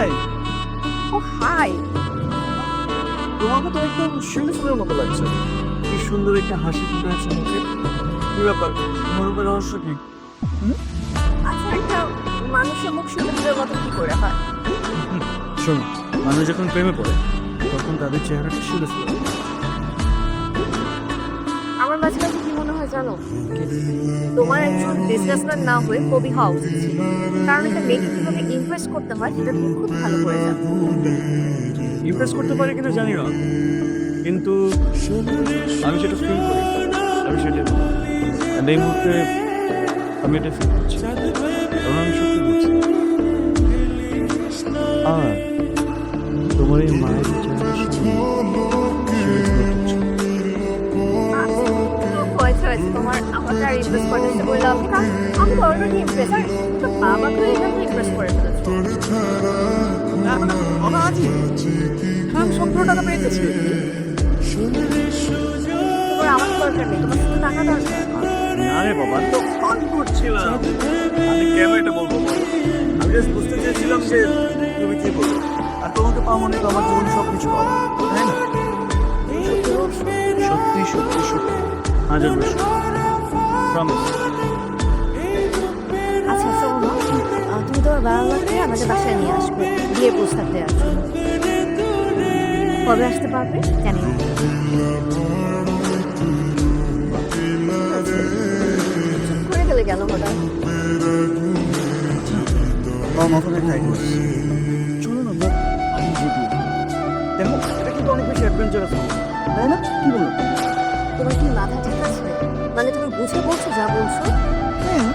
High. ও high. তোমাকে তো একদম শিউলি ফুলের মতো লাগছে। কি সুন্দর একটা হাসি ফুটে আছে মুখে। কি ব্যাপার? তোমার উপরে রহস্য কি? আচ্ছা একটা মানুষের মুখ শুনে দিলে মতো কি করে হয়? শোনো মানুষ যখন প্রেমে পড়ে তখন তাদের চেহারাটা শিউলি ফুলে আমার মাঝে মাঝে জানো? তোমার একজন বিজনেসম্যান না হয়ে কবি হওয়া উচিত ছিল। কারণ একটা মেয়েকে কীভাবে ইমপ্রেস করতে হয়, সেটা তুমি খুব ভালো করে জানো। ইমপ্রেস করতে পারে কিনা জানি না। কিন্তু আমি সেটা ফিল করি। আমি সেটা এই মুহূর্তে আমি এটা ফিল করছি। তোমার আমাকে আর ইমপ্রেস করতে বললাম কারণ আমি তো অলরেডি ইমপ্রেস আর তো বাবাকে এইভাবে ইমপ্রেস করে ফেলেছো। বাবা টাকা পেয়েছি। তোমার আমার দরকার নেই তোমার শুধু টাকা দরকার। না বাবা তো ফোন করছিলাম। আমি কেন এটা বলব আমি জাস্ট বুঝতে চেয়েছিলাম যে তুমি কি বলব আর তোমাকে পাওয়া মানে তো আমার জীবনে সব কিছু পাওয়া। তাই না? সত্যি সত্যি সত্যি। হাজার বছর। প্রমিস আচ্ছা আহ, তুমি তোমার বাবা মাকে আমাদের বাসায় নিয়ে আসবে বিয়ে প্রস্তাব দেওয়ার জন্য। কবে আসতে পারবে জানি করে গেলে হঠাৎ। চলো না আমরা আমি যদি দেখো এটা কিন্তু অনেক বেশি অ্যাডভেঞ্চারাস হবে। তাই না? কি বলো? তোমার কি মাথা ঠিক আছে? মানে তুমি বুঝে বলছো যা বলছো? হ্যাঁ।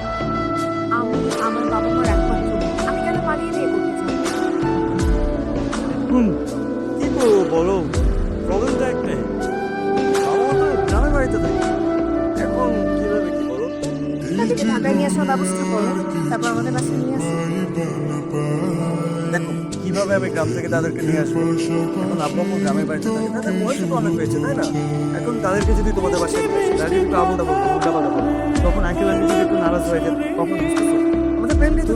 আমি আমার বাবা মার একমাত্র আমি কেন পালিয়ে চাই হুম কি করব বলো? প্রবলেমটা একটাই। বাবা তো গ্রামের বাড়িতে থাকে। এখন কীভাবে কি বলো? ঢাকায় নিয়ে আসার ব্যবস্থা করো। তারপর আমাদের বাসায় নিয়ে আসো। কীভাবে আমি গ্রাম থেকে তাদেরকে নিয়ে আসব। এখন আব্বু আম্মু গ্রামের বাড়িতে থাকে, তাদের বয়স তো অনেক হয়েছে তাই না? এখন তাদেরকে যদি তোমাদের বাসায় যদি একটু আবুটা পাল্টা তখন আঙ্কেল যদি একটু নারাজ হয়ে যায়, তখন আমাদের প্রেম তো